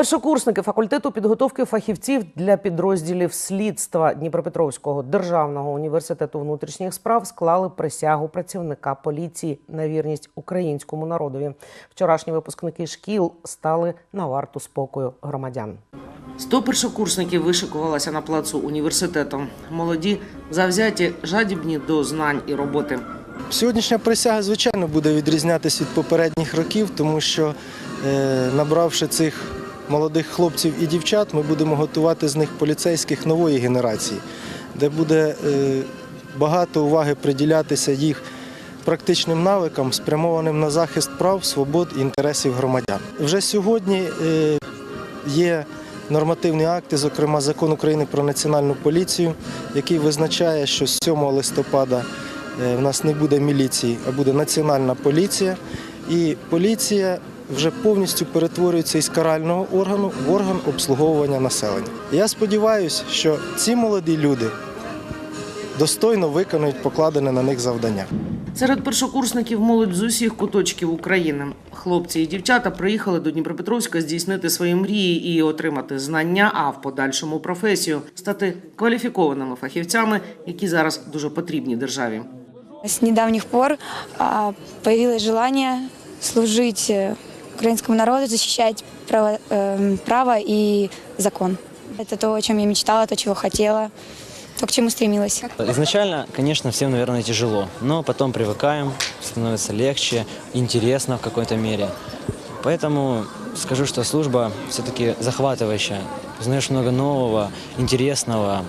Першокурсники факультету підготовки фахівців для підрозділів слідства Дніпропетровського державного університету внутрішніх справ склали присягу працівника поліції на вірність українському народові. Вчорашні випускники шкіл стали на варту спокою громадян. Сто першокурсників вишикувалося на плацу університету. Молоді, завзяті, жадібні до знань і роботи. Сьогоднішня присяга, звичайно, буде відрізнятися від попередніх років, тому що е, набравши цих молодих хлопців і дівчат, ми будемо готувати з них поліцейських нової генерації, де буде е, багато уваги приділятися їх практичним навикам, спрямованим на захист прав, свобод і інтересів громадян. Вже сьогодні е, є нормативні акти, зокрема закон України про національну поліцію, який визначає, що з 7 листопада е, в нас не буде міліції, а буде національна поліція. І поліція вже повністю перетворюється із карального органу в орган обслуговування населення. Я сподіваюся, що ці молоді люди достойно виконують покладене на них завдання. Серед першокурсників молодь з усіх куточків України. Хлопці і дівчата приїхали до Дніпропетровська здійснити свої мрії і отримати знання, а в подальшому професію, стати кваліфікованими фахівцями, які зараз дуже потрібні державі. С недавних пор появилось желание служить э, украинскому народу, защищать право, эм, право и закон. Это то, о чем я мечтала, то, чего хотела, то, к чему стремилась. Изначально, конечно, всем, наверное, тяжело, но потом привыкаем, становится легче, интересно в какой-то мере. Поэтому скажу, что служба все-таки захватывающая. Узнаешь много нового, интересного.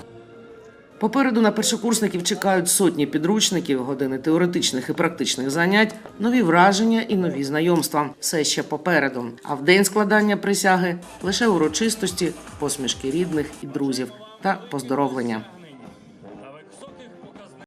Попереду на першокурсників чекають сотні підручників, години теоретичних і практичних занять, нові враження і нові знайомства. Все ще попереду. А в день складання присяги лише урочистості, посмішки рідних і друзів та поздоровлення.